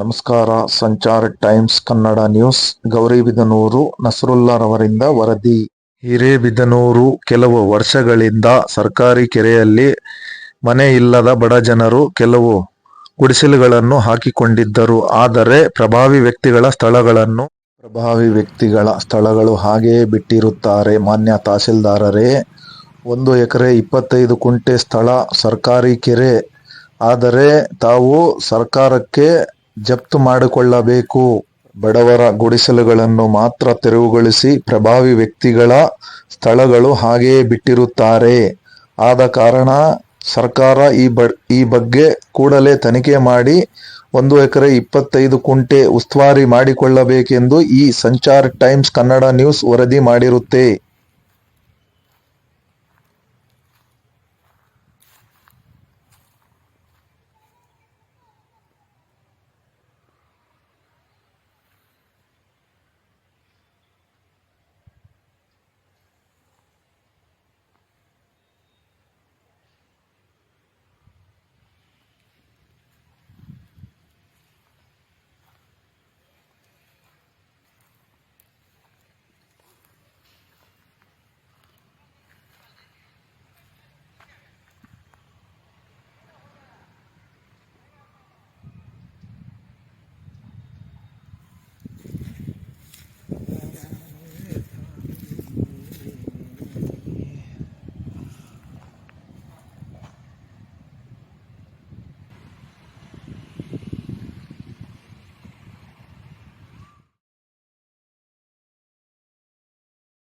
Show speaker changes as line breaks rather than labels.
ನಮಸ್ಕಾರ, Sanchara Times, Kannada news Gauribidanur ನಸರುಲ್ಲಾರವರಿಂದ ವರದಿ. ಹಿರೇಬಿದನೂರು ಕೆಲವು ವರ್ಷಗಳಿಂದ ಸರ್ಕಾರಿ ಕೆರೆಯಲ್ಲಿ ಮನೆ ಇಲ್ಲದ ಬಡ ಜನರು ಕೆಲವು ಗುಡಿಸಲುಗಳನ್ನು ಹಾಕಿಕೊಂಡಿದ್ದರು. ಆದರೆ ಪ್ರಭಾವಿ ವ್ಯಕ್ತಿಗಳ ಸ್ಥಳಗಳನ್ನು ಪ್ರಭಾವಿ ವ್ಯಕ್ತಿಗಳ ಸ್ಥಳಗಳು ಹಾಗೆಯೇ ಬಿಟ್ಟಿರುತ್ತಾರೆ. ಮಾನ್ಯ ತಹಸೀಲ್ದಾರರೇ, ಒಂದು ಎಕರೆ ಇಪ್ಪತ್ತೈದು ಕುಂಟೆ ಸ್ಥಳ ಸರ್ಕಾರಿ ಕೆರೆ. ಆದರೆ ತಾವು ಸರ್ಕಾರಕ್ಕೆ ಜಪ್ತು ಮಾಡಿಕೊಳ್ಳಬೇಕು. ಬಡವರ ಗುಡಿಸಲುಗಳನ್ನು ಮಾತ್ರ ತೆರವುಗೊಳಿಸಿ ಪ್ರಭಾವಿ ವ್ಯಕ್ತಿಗಳ ಸ್ಥಳಗಳು ಹಾಗೆಯೇ ಬಿಟ್ಟಿರುತ್ತಾರೆ. ಆದ ಕಾರಣ ಸರ್ಕಾರ ಈ ಬ, ಈ ಬಗ್ಗೆ ಕೂಡಲೇ ತನಿಖೆ ಮಾಡಿ ಒಂದು ಎಕರೆ ಇಪ್ಪತ್ತೈದು ಕುಂಟೆ ಉಸ್ತುವಾರಿ ಮಾಡಿಕೊಳ್ಳಬೇಕೆಂದು ಈ ಸಂಚಾರ್ ಟೈಮ್ಸ್ ಕನ್ನಡ ನ್ಯೂಸ್ ವರದಿ ಮಾಡಿರುತ್ತೆ.